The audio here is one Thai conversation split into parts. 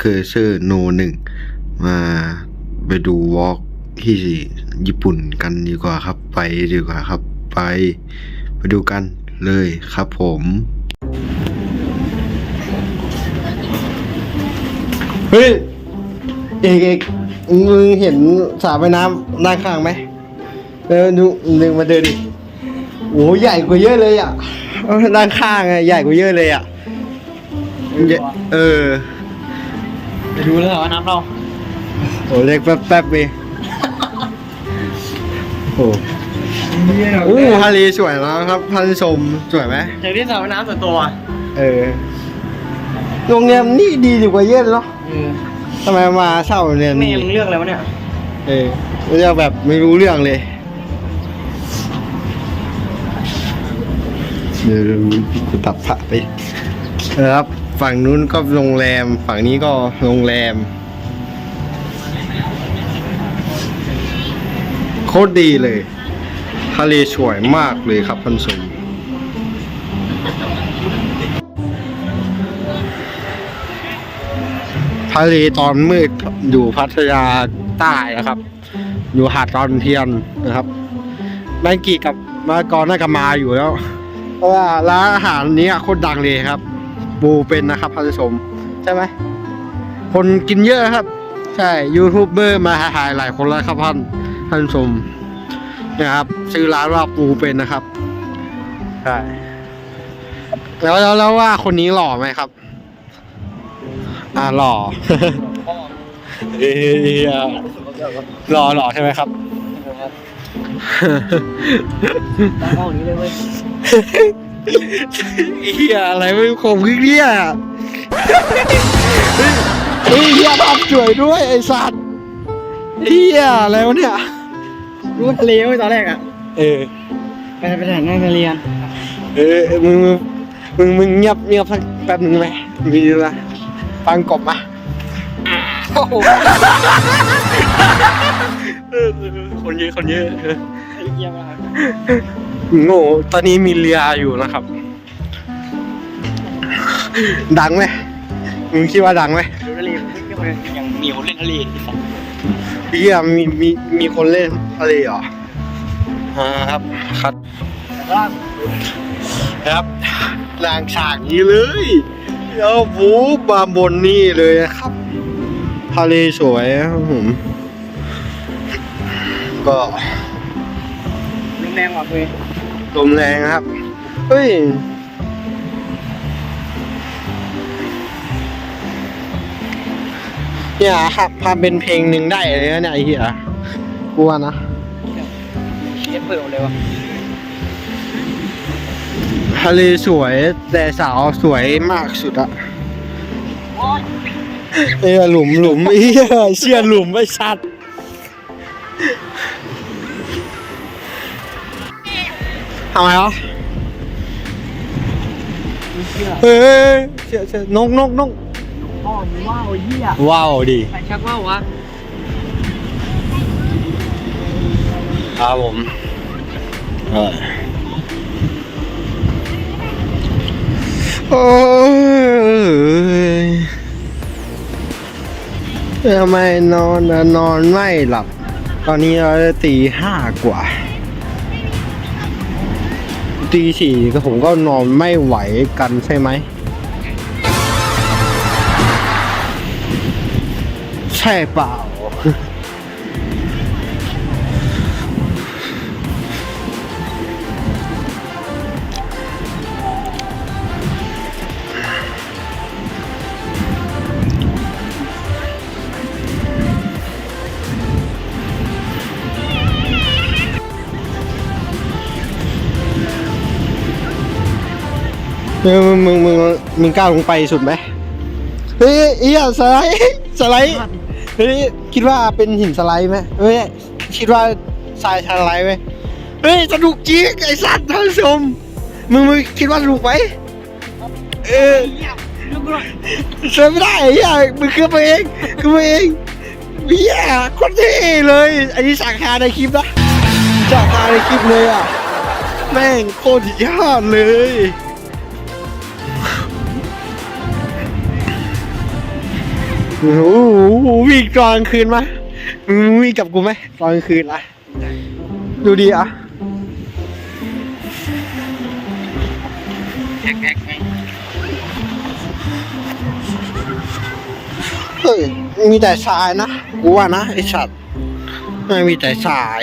เอานะครับคือชื่อโนหนึ่งมาไปดูวอล์กที่ญี่ปุ่นกันดีกว่าครับ ไปดีกว่าครับ ไป ไปดูกันเลยครับผมเฮ้ยเอกเอกมึงเห็นสระว่ายน้ำด้านข้างไหมเออดูนึงมาเดินดิโอ้ใหญ่กว่าเยอะเลยอะเออด้านข้างอะใหญ่กว่าเยอะเลยอะเยเออ ไปดูเลยเหรอว่าน้ำเราโอ้เล็กแป๊บแป๊บๆเองโอ้โอ้ทะเลสวยนะครับท่านผู้ชมสวยไหมจากที่สระว่ายน้ำส่วนตัวเออโรงแรมนี่ดีกว่าเยอะเนาะเออทำไมมาเช่าเนี่ยแม่มึงเลือกอะไรวะเนี่ยเออเรื่องแบบไม่รู้เรื่องเลยเดี๋ยวกูตัดผ้าไปนะครับ ฝั่งนู้นก็โรงแรม ฝั่งนี้ก็โรงแรม โคตรดีเลย ทะเลสวยมากเลยครับท่านผู้ชมทะเลตอนมืดอยู่พัทยาใต้นะครับ อยู่หาดตอนเทียนนะครับแมงกีกับมากรน่าจะมาอยู่แล้วเพราะว่าร้านอาหารนี้โคตรดังเลยครับ บูเป็นนะครับท่านผู้ชมใช่ไหมคนกินเยอะครับ ใช่ยูทูบเบอร์มาถ่ายหลายคนแล้วครับท่านท่านผู้ชมนะครับชื่อร้านว่าปูเป็นนะครับใช่แล้วแล้วแล้วว่าคนนี้หล่อไหมครับ อ่าหล่อเอ้ยหล่อหล่อใช่ไหมครับตั้งห้องนี้เลยเว้ย เฮียอะไรไม่คมขึ้นเนี่ยเฮ้ยเฮ้ยเฮียภาพสวยด้วยไอ้สัตว์เฮียอะไรวะเนี่ยรู้ทะเลเว้ยตอนแรกอะ เออ ไปไปถ่ายหน้าทะเลกันเออมึงมึงมึงเงียบเงียบสักแป๊บหนึ่งไหมมีนะฟังกบมาโอ้โหเออคนเยอะคนเยอะ เออเยี่ยมมากโง่ตอนนี้มีเรืออยู่นะครับ ดังไหมมึงคิดว่าดังไหมดูทะเลมันยังมีคนเล่นทะเลอีกสัตว์พี่อะมีมีมีคนเล่นทะเลเหรออ่าครับครับแต่ว่าครับลางฉากนี้เลยแล้วฟูบาบนนี่เลยนะครับ ทะเลสวยครับผม ก็ลม แรงกว่าเว้ยลมแรงครับ เฮ้ย เนี่ยครับพาเป็นเพลงหนึ่งได้เลยนะเนี่ยไอ้เหี้ยกูว่านะเชฟเปิดเลยวะทะเลสวยแต่สาวสวยมากสุดอะเอ้ยหลุมหลุมเอี้ยเชี่ยหลุมไม่ชัด ทำไมวะเฮ้ยเชี่ยเชี่ยนกนกนกพ่อว้าวเหี้ยว้าวดิใครชักว่าววะครับผมเออโอ้ยทำไมนอนนอนไม่หลับ ตอนนี้เราตีห้ากว่า ตีสี่ก็ผมก็นอนไม่ไหวกันใช่ไหม ใช่เปล่า มึงมึงมึงมึงกล้าลงไปสุดไหมเฮ้ยเอียสไลด์สไลด์เฮ้ยคิดว่าเป็นหินสไลด์ไหมเฮ้ยคิดว่าทรายสไลด์ไหมเฮ้ยสนุกจริงไอ้สัตว์ท่านผู้ชมมึงมึงคิดว่าสนุกไหมเออเชื่อไม่ได้ไอ้เหี้ยมึงขึ้นมาเองขึ้นมาเองเฮียโคนเท่เลย อันนี้สั่งคาในคลิปนะสั่งคาในคลิปเลยอะแม่งโคตรยอดเลย โอ้โหวิ่งตอนกลางคืนไหมมึงวิ่งกับกูไหมตอนกลางคืนอะดูดีอะแอ๊กแอ๊กไงเฮ้ยมีแต่ทรายนะกูว่านะไอสัตว์ไม่มีแต่ทราย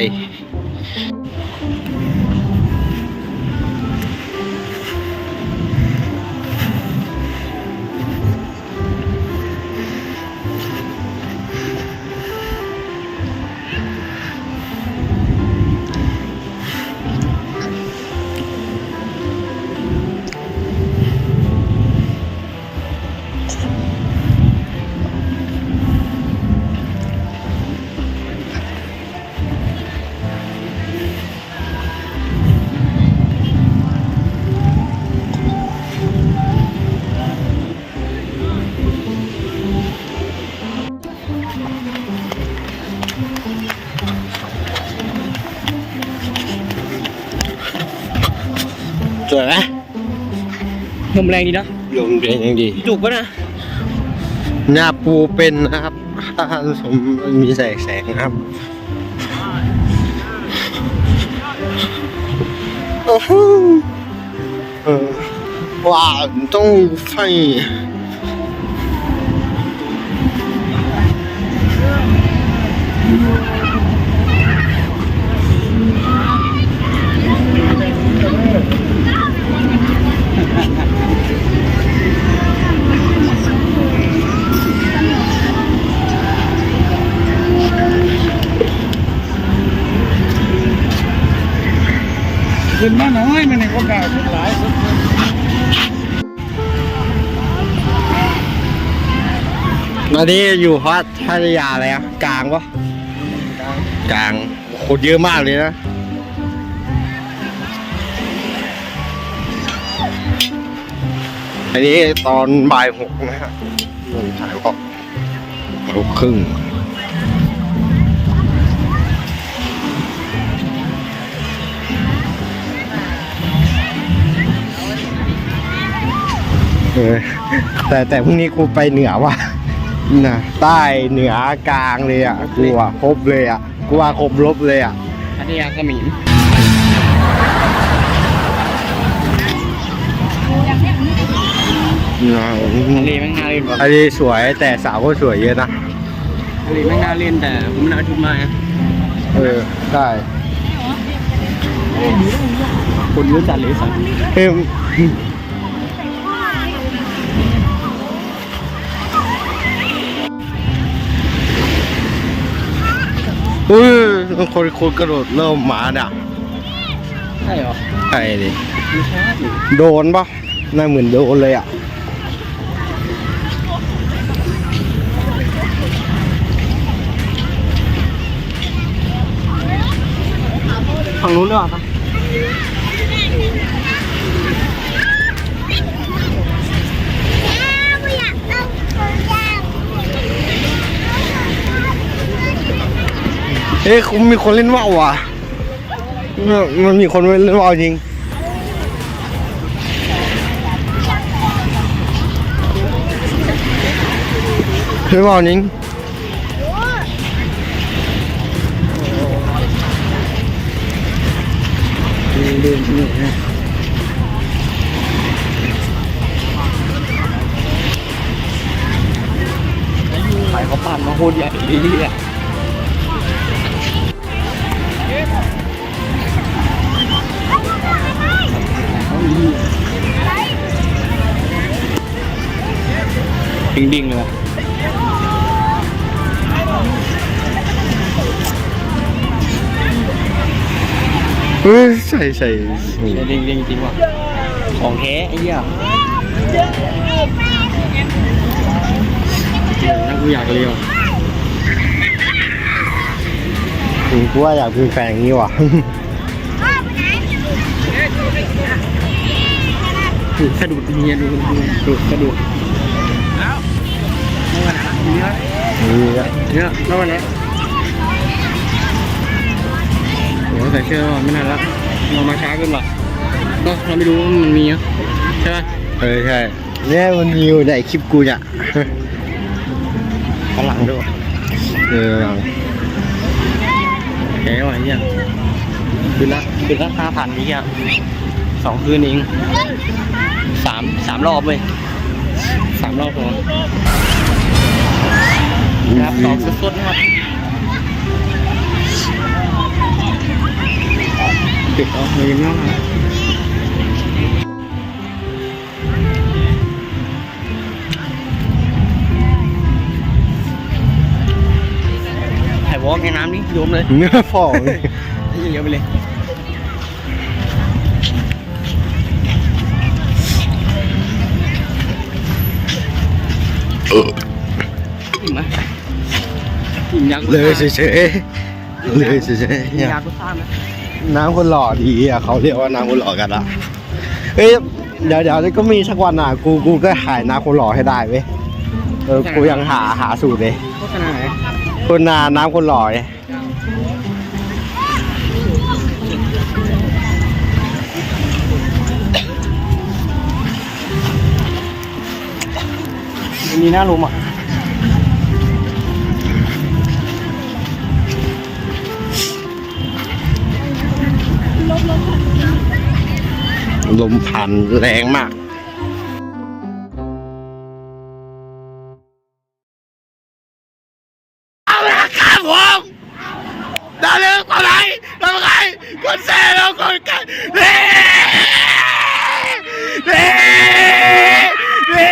สวยไหมลมแรงดีนะลมเย็นยังดีจุกปะนะหน้าปูเป็นนะครับถ้าสมมีแสงแสงนะครับโอ้โหเาสขึ้นหลายสุดอันนี้อยู่พัทยาแล้วกลางปะกลางคนเยอะมากเลยนะอันนี้ตอนบ่ายหกนะครับถ่ายก็หกครึ่ง เออแต่แต่พรุ่งนี้กูไปเหนือว่ะนะใต้เหนือกลางเลยอะกูอะครบเลยอะกูว่าครบรบเลยอะอันนี้ยาสมิงนะทะเลแม่งน่าเล่นว่ะอันนี้สวยแต่สาวก็สวยเยอะนะทะเลแม่งน่าเล่นแต่ผมไม่น่าทุกมาเออใช่คนเยอะจัดเลยสัตว์เฮ้ย คนคนกระโดดเริ่มหมาด่ะใช่เหรอใช่ดิไม่ใช่โดนปะน่าเหมือนโดนเลยอะฝั่งนู้นด้วยป่ะ เฮ้ยคุณมีคนเล่นว่าวอะมันมีคนเล่นว่าวจริงเล่นว่าวจริงเดินที่นี่นะขายเขาปั่นมาโคตรใหญ่ดีอะ ดิ่งๆเลยว่ะเฮ้ยใส่ใส่โอ้โหดิ่งๆจริงว่ะของแท้ไอ้เหี้ยน่ากูอยากเรียวกูว่าอยากมีแฟนอย่างนี้ว่ะ สะดุดเฮียดูดูดูสะดุดแล้วเมื่อวันไหนเนื้อนี่อะเนื้อเมื่อไหนโหใส่เสื้อไม่นานแล้วเรามาช้าเกินหรอก็เราไม่รู้ว่ามันมีอะใช่ไหมเออใช่เนี่ยมันมีอยู่ในคลิปกูเนี่ยฝรั่งด้วยเออแกว่ะเนี่ยคืนละคืนละห้าพันนี่อะสองคืนเอง สามสามรอบเว้ยสามรอบพอครับตอบสดๆนะครับปิดออกเลยมั้งครับถ่ายวอล์กในน้ำนี่โยมเลยเนื้อฟองเยอะๆไปเลย อิ่มยังเลยเฉยๆเลยเฉยๆอิ่มเนี่ย ยากุซ่าไหมน้ำคนหล่อดีอะเขาเรียกว่าน้ำคนหล่อกันละเอ้ยเดี๋ยวเดี๋ยวก็มีสักวันอะกูกูก็ขายน้ำคนหล่อให้ได้เว้ยเออกูยังหาหาสูตรเลยโฆษณาไหนคนนาน้ำคนหล่อเลยมันมีหน้าลมอะ ลมพันแรงมากเอาละครับผมดาลึกเท่าไหร่ทำไงคนแซ่แล้วคนกันเฮ้เฮ้เฮ้